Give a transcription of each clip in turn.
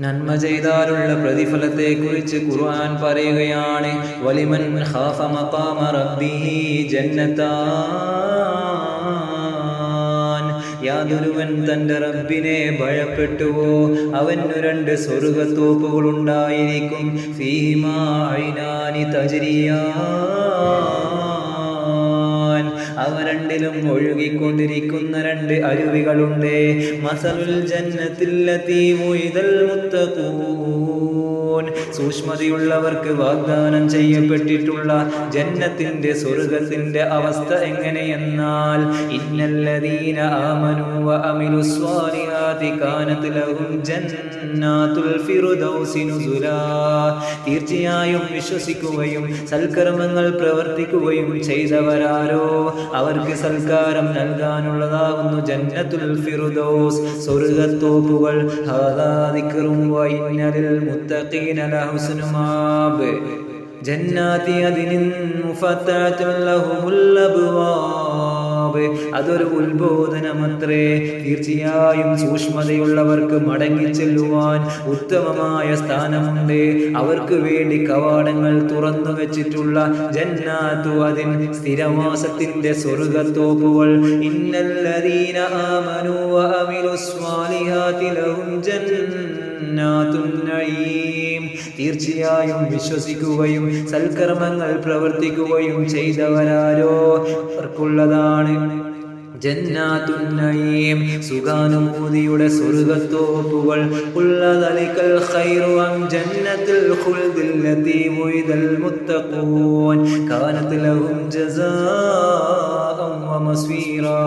നന്മ ചെയ്താലുള്ള പ്രതിഫലത്തെക്കുറിച്ച് ഖുർആൻ പറയുകയാണ്. വലിമൻ ഖാഫ മഖാമ റബ്ബിഹി ജന്നതാൻ യാതൊരുവൻ തന്റെ റബ്ബിനെ ഭയപ്പെട്ടുവോ? അവനു രണ്ട് സ്വർഗത്തോപ്പുകളുണ്ടായിരിക്കും ഉണ്ടായിരിക്കും ഐനാനി തജ്രിയാൻ അവ രണ്ടിലും ഒഴുകിക്കൊണ്ടിരിക്കുന്ന രണ്ട് അരുവികളുണ്ട്. മസലുൽ ജന്നത്തിൽ മുയ്തൽ മുത്തഖൂൻ. സൂക്ഷ്മതയുള്ളവർക്ക് വാഗ്ദാനം ചെയ്യപ്പെട്ടിട്ടുള്ള ജന്നത്തിന്റെ സ്വർഗത്തിന്റെ അവസ്ഥ എങ്ങനെയെന്നാൽ ഇന്നല്ലദീന ആമനു വ അമിലു തീർച്ചയായും വിശ്വസിക്കുകയും സൽക്കർമ്മങ്ങൾ പ്രവർത്തിക്കുകയും ചെയ്തവരാരോ? അവർക്ക് സൽക്കാരം നൽകാനുള്ളതാകുന്നു ജന്നത്തുൽ ഫിർദൗസ്. സ്വർഗത്തോപ്പുകൾ ജന്നാതി അതിനിൻ അബ്വാബ് അതൊരു ഉത്ബോധനമത്രേ. തീർച്ചയായും സൂക്ഷ്മതയുള്ളവർക്ക് മടങ്ങിച്ചെല്ലുവാൻ ഉത്തമമായ സ്ഥാനമുണ്ട്. അവർക്ക് വേണ്ടി കവാടങ്ങൾ തുറന്നു വെച്ചിട്ടുള്ള ജന്നാത്തു അതിൻ സ്ഥിരവാസത്തിന്റെ സ്വർഗത്തോപ്പുകൾ ഇന്നല്ലദീന ആമനു വ അമിലുസ്വാലിഹാതി ലഹും നഈം. തീർച്ചയായും വിശ്വസിക്കുകയും സൽക്കർമ്മങ്ങൾ പ്രവർത്തിക്കുകയും ചെയ്തവരാരോ? അവർക്കുള്ളതാണ് ജന്നാത്തുന്നയീം സുഖാനുഭൂതിയുടെ സ്വർഗത്തോപ്പുകൾ ഉള്ളതലിക്കൽ ഖൈറുവം ജന്നത്തിൽ ഖുൽദിൽ ലതീമുയ്ദൽ മുത്തഖൂൻ. കാനത് ലഹും ജസാഅൻ വമസ്വീറാ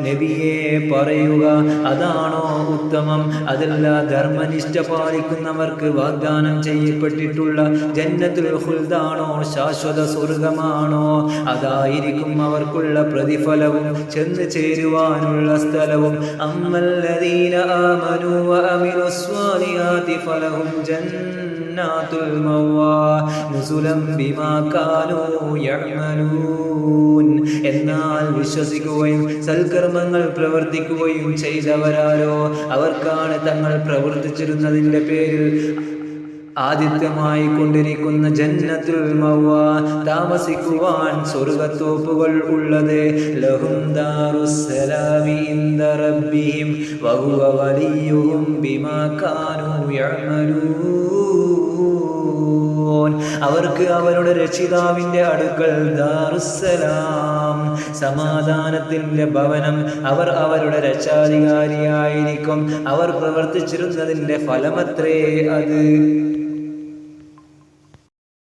നബിയെ പറയുക അതാണോ ഉത്തമം? അതല്ല ധർമ്മനിഷ്ഠ പാലിക്കുന്നവർക്ക് വാഗ്ദാനം ചെയ്യപ്പെട്ടിട്ടുള്ള ജന്നത്തുൽ ഖുൽദാണോ? ശാശ്വത സ്വർഗമാണോ അതായിരിക്കും അവർക്കുള്ള പ്രതിഫലവും. ചെന്ന് ചേരുവാനുള്ള സ്ഥലവും അമ്മല്ലദീന ആമനു വ അമിലുസ്വാലിഹാതി ഫലഹും ജന്നാത്തുൽ മവ്വാ നുസുലം ബിമാ കാനൂ യഅമലൂൻ. എന്നാൽ വിശ്വസിക്കുകയും സൽക്കർമ്മങ്ങൾ പ്രവർത്തിക്കുകയും ചെയ്തവരാരോ? അവർക്കാണ് തങ്ങൾ പ്രവർത്തിച്ചിരുന്നതിന്റെ പേരിൽ ആദിത്യമായി കൊണ്ടിരിക്കുന്ന ജന്നത്തുൽ മവ്വ താമസിക്കുവാൻ സ്വർഗത്തോപ്പുകൾ ഉള്ളത് ലഹും വഹുവ വലിയുഹും ബിമാ കാനു അവർക്ക് അവരുടെ രക്ഷിതാവിന്റെ അടുക്കൽ ദാറുസലാം സമാധാനത്തിന്റെ ഭവനം. അവർ അവരുടെ രക്ഷാധികാരിയായിരിക്കും. അവർ പ്രവർത്തിച്ചിരുന്നതിന്റെ ഫലമത്രേ അത്.